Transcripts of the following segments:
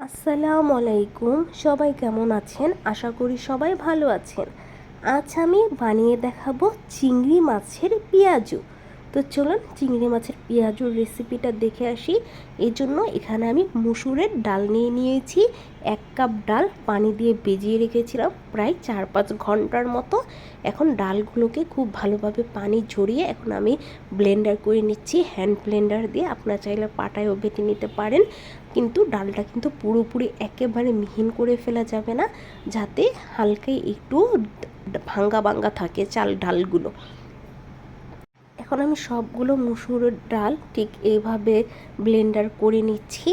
আসসালামু আলাইকুম। সবাই কেমন আছেন? আশা করি সবাই ভালো আছেন। আজ আমি বানিয়ে দেখাবো চিংড়ি মাছের পেঁয়াজু। তো চলুন চিংড়ি মাছের পেঁয়াজুর রেসিপিটা দেখে আসি। এই জন্য এখানে আমি মুসুরের ডাল নিয়ে নিয়েছি। এক কাপ ডাল পানি দিয়ে ভিজিয়ে রেখেছিলাম প্রায় চার পাঁচ ঘণ্টার মতো। এখন ডালগুলোকে খুব ভালোভাবে পানি ঝরিয়ে এখন আমি ব্লেন্ডার করে নিচ্ছি। হ্যান্ড ব্লেন্ডার দিয়ে আপনারা চাইলে পাটায়ও বেটে নিতে পারেন। কিন্তু ডালটা কিন্তু পুরোপুরি একেবারে মিহিন করে ফেলা যাবে না। যাতে হালকাই একটু ভাঙ্গা ভাঙ্গা থাকে চাল ডালগুলো। এখন আমি সবগুলো মুসুরের ডাল ঠিক এইভাবে ব্লেন্ডার করে নিচ্ছি।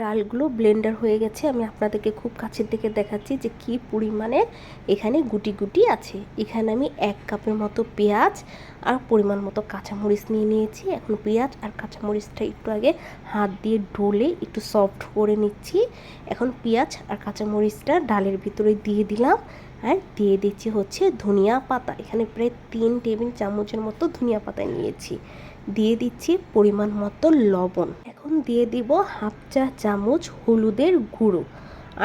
ডালগুলো ব্লেন্ডার হয়ে গেছে। আমি আপনাদেরকে খুব কাছের থেকে দেখাচ্ছি যে কি পরিমাণের এখানে গুটি গুটি আছে। এখানে আমি এক কাপের মতো পেঁয়াজ আর পরিমাণ মতো কাঁচামরিচ নিয়ে নিয়েছি। এখন পেঁয়াজ আর কাঁচামরিচটা একটু আগে হাত দিয়ে ডলে একটু সফট করে নিচ্ছি। এখন পেঁয়াজ আর কাঁচামরিচটা ডালের ভিতরে দিয়ে দিলাম। আর দিয়ে দিচ্ছি হচ্ছে ধনিয়া পাতা। এখানে প্রায় তিন টেবিল চামচের মতো ধনিয়া পাতা নিয়েছি। দিয়ে দিচ্ছি পরিমাণ মতো লবণ। এখন দিয়ে দিব হাফ চা চামচ হলুদের গুঁড়ো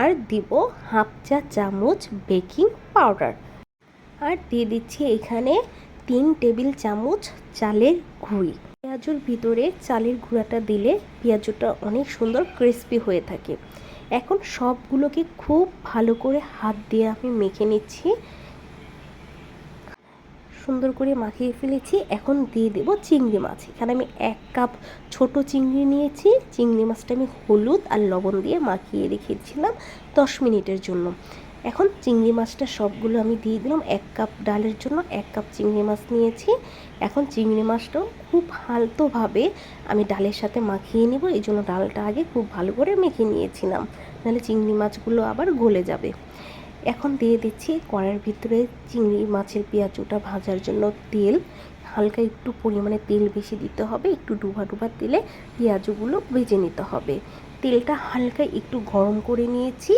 আর দিব হাফ চা চামচ বেকিং পাউডার। আর দিয়ে দিচ্ছি এখানে তিন টেবিল চামচ চালের গুঁড়ি। পেঁয়াজুর ভিতরে চালের গুঁড়াটা দিলে পেঁয়াজুটা অনেক সুন্দর ক্রিস্পি হয়ে থাকে। এখন সবগুলোকে খুব ভালো করে হাত দিয়ে আমি মেখে নিচ্ছি। সুন্দর করে মাখিয়ে ফেলেছি। এখন দিয়ে দেবো চিংড়ি মাছ। এখানে আমি এক কাপ ছোট চিংড়ি নিয়েছি। চিংড়ি মাছটা আমি হলুদ আর লবণ দিয়ে মাখিয়ে রেখেছিলাম দশ মিনিটের জন্য। এখন চিংড়ি মাছটা সবগুলো আমি দিয়ে দিলাম। এক কাপ ডালের জন্য এক কাপ চিংড়ি মাছ নিয়েছি। এখন চিংড়ি মাছটাও খুব হালতোভাবে আমি ডালের সাথে মাখিয়ে নেব। এই জন্য ডালটা আগে খুব ভালো করে মেখে নিয়েছিলাম। নাহলে চিংড়ি মাছগুলো আবার গলে যাবে। এখন দিয়ে দিচ্ছি কড়ার ভিতরে চিংড়ি মাছের পেঁয়াজুটা ভাজার জন্য তেল। হালকা একটু পরিমাণে তেল বেশি দিতে হবে। একটু ডুবা ডুবা তেলে পেঁয়াজগুলো ভেজে নিতে হবে। তেলটা হালকা একটু গরম করে নিয়েছি।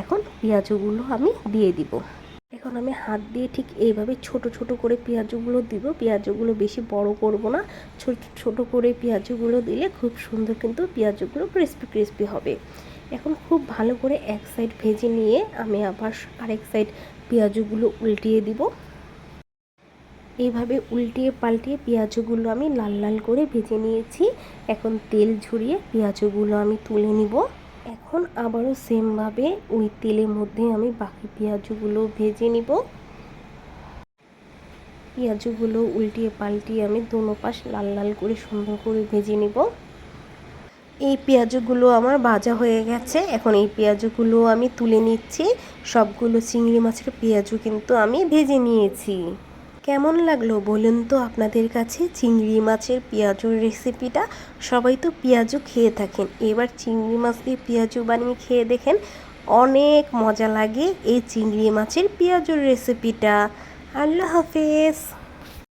এখন পেঁয়াজগুলো আমি দিয়ে দিব। এখন আমি হাত দিয়ে ঠিক এইভাবে ছোট ছোট করে পেঁয়াজগুলো দিব। পেঁয়াজগুলো বেশি বড় করব না। ছোট ছোট করে পেঁয়াজগুলো দিলে খুব সুন্দর কিন্তু পেঁয়াজগুলো ক্রিস্পি ক্রিস্পি হবে। এখন খুব ভালো করে এক সাইড ভেজে নিয়ে আমি আবার আরেক সাইড পেঁয়াজগুলো উল্টিয়ে দিব। এইভাবে উল্টিয়ে পাল্টিয়ে পেঁয়াজগুলো আমি লাল লাল করে ভেজে নিয়েছি। এখন তেল ঝরিয়ে পেঁয়াজগুলো আমি তুলে নিব। এখন আবারও সেমভাবে ওই তেলের মধ্যে আমি বাকি পেঁয়াজগুলো ভেজে নিব। পেঁয়াজগুলো উল্টিয়ে পাল্টিয়ে আমি দোনো পাশ লাল লাল করে সুন্দর করে ভেজে নিব। এই পেঁয়াজগুলো আমার ভাজা হয়ে গেছে। এখন এই পেঁয়াজগুলো আমি তুলে নিচ্ছি। সবগুলো চিংড়ি মাছের পেঁয়াজও কিন্তু আমি ভেজে নিয়েছি। কেমন লাগল বলুন তো আপনাদের কাছে? চিংড়ি মাছের পেঁয়াজুর রেসিপিটা সবাই তো পেঁয়াজু খেয়ে থাকেন। এবার চিংড়ি মাছ দিয়ে পেঁয়াজু বানিয়ে খেয়ে দেখেন, অনেক মজা লাগে এই চিংড়ি মাছের পেঁয়াজুর রেসিপিটা আল্লাহ হাফেজ।